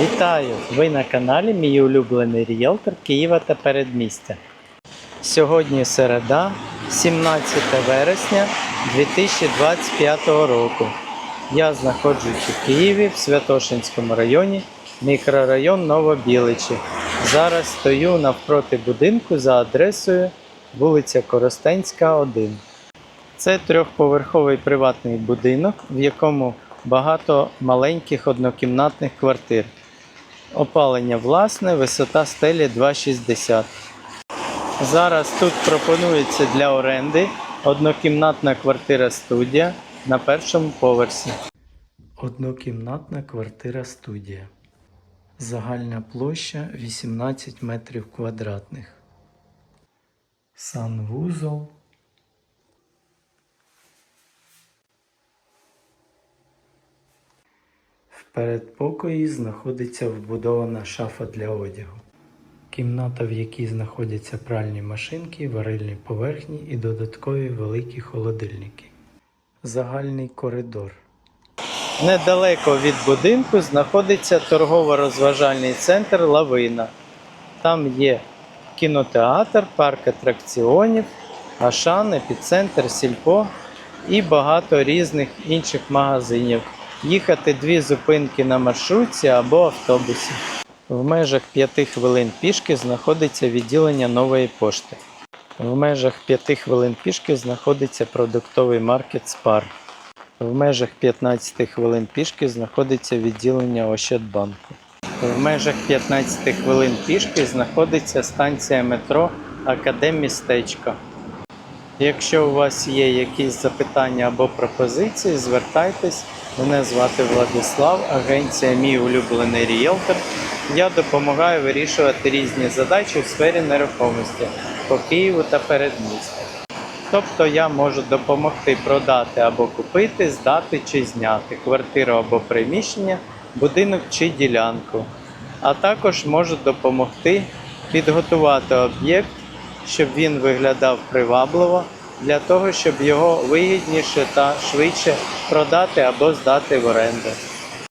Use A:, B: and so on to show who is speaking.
A: Вітаю! Ви на каналі Мій улюблений ріелтор Києва та передмістя. Сьогодні середа, 17 вересня 2025 року. Я знаходжусь у Києві в Святошинському районі, мікрорайон Новобіличі. Зараз стою навпроти будинку за адресою вулиця Коростенська, 1. Це трьохповерховий приватний будинок, в якому багато маленьких однокімнатних квартир. Опалення власне, висота стелі 2,60. Зараз тут пропонується для оренди однокімнатна квартира студія на першому поверсі. Однокімнатна квартира студія. Загальна площа 18 метрів квадратних. Санвузол. Передпокої знаходиться вбудована шафа для одягу. Кімната, в якій знаходяться пральні машинки, варильні поверхні і додаткові великі холодильники. Загальний коридор. Недалеко від будинку знаходиться торгово-розважальний центр Лавина. Там є кінотеатр, парк атракціонів, Ашан, епіцентр, сільпо і багато різних інших магазинів. Їхати дві зупинки на маршрутці або автобусі. В межах 5 хвилин пішки знаходиться відділення нової пошти. В межах 5 хвилин пішки знаходиться продуктовий маркет Спар. В межах 15 хвилин пішки знаходиться відділення Ощадбанку. В межах 15 хвилин пішки знаходиться станція метро Академмістечко. Якщо у вас є якісь запитання або пропозиції, звертайтесь. Мене звати Владислав, агенція Мій улюблений ріелтор. Я допомагаю вирішувати різні задачі в сфері нерухомості по Києву та передмістю. Тобто я можу допомогти продати або купити, здати чи зняти квартиру або приміщення, будинок чи ділянку. А також можу допомогти підготувати об'єкт, щоб він виглядав привабливо, для того, щоб його вигідніше та швидше продати або здати в оренду.